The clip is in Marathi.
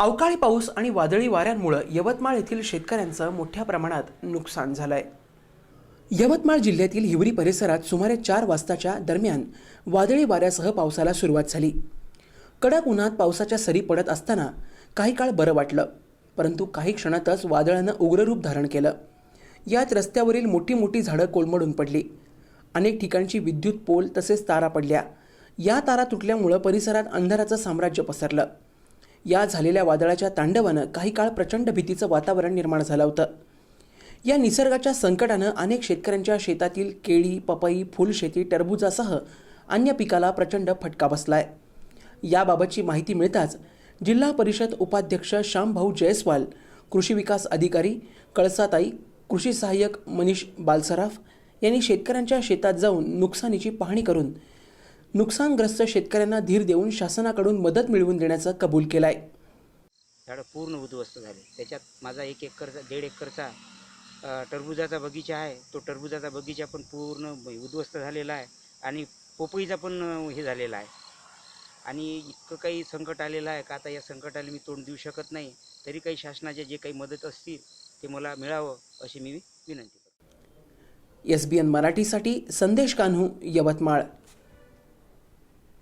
अवकाळी पाऊस आणि वादळी वाऱ्यांमुळं यवतमाळ येथील शेतकऱ्यांचं मोठ्या प्रमाणात नुकसान झालं आहे यवतमाळ जिल्ह्यातील हिवरी परिसरात सुमारे चार वाजताच्या दरम्यान वादळी वाऱ्यासह पावसाला सुरुवात झाली. कडक उन्हात पावसाच्या सरी पडत असताना काही काळ बरं वाटलं परंतु काही क्षणातच वादळानं उग्ररूप धारण केलं. यात रस्त्यावरील मोठी मोठी झाडं कोलमडून पडली. अनेक ठिकाणची विद्युत पोल तसेच तारा पडल्या. या तारा तुटल्यामुळं परिसरात अंधाराचं साम्राज्य पसरलं. या झालेल्या वादळाच्या तांडवानं काही काळ प्रचंड भीतीचं वातावरण निर्माण झालं होतं. या निसर्गाच्या संकटानं अनेक शेतकऱ्यांच्या शेतातील केळी पपई फुलशेती टरबूजासह अन्य पिकाला प्रचंड फटका बसलाय. याबाबतची माहिती मिळताच जिल्हा परिषद उपाध्यक्ष श्यामभाऊ जयस्वाल कृषी विकास अधिकारी कळसाताई कृषी सहाय्यक मनीष बालसराफ यांनी शेतकऱ्यांच्या शेतात जाऊन नुकसानीची पाहणी करून नुकसानग्रस्त शेतकऱ्यांना धीर देऊन शासनाकडून मदत मिळवून देण्याचं कबूल केलंय. झाडं पूर्ण उद्ध्वस्त झाले. त्याच्यात माझा एक एकरचा दीड एकरचा टरबुजाचा बगीचा आहे. तो टरबुजाचा बगीचा पण पूर्ण उद्ध्वस्त झालेला आहे आणि पोपईचा पण हे झालेला आहे. आणि इतकं काही संकट आलेलं आहे का आता या संकटाला मी तोंड देऊ शकत नाही. तरी काही शासनाचे जे काही मदत असतील ते मला मिळावं अशी मी विनंती करतो. एस बी एन मराठीसाठी संदेश कान्हू यवतमाळ.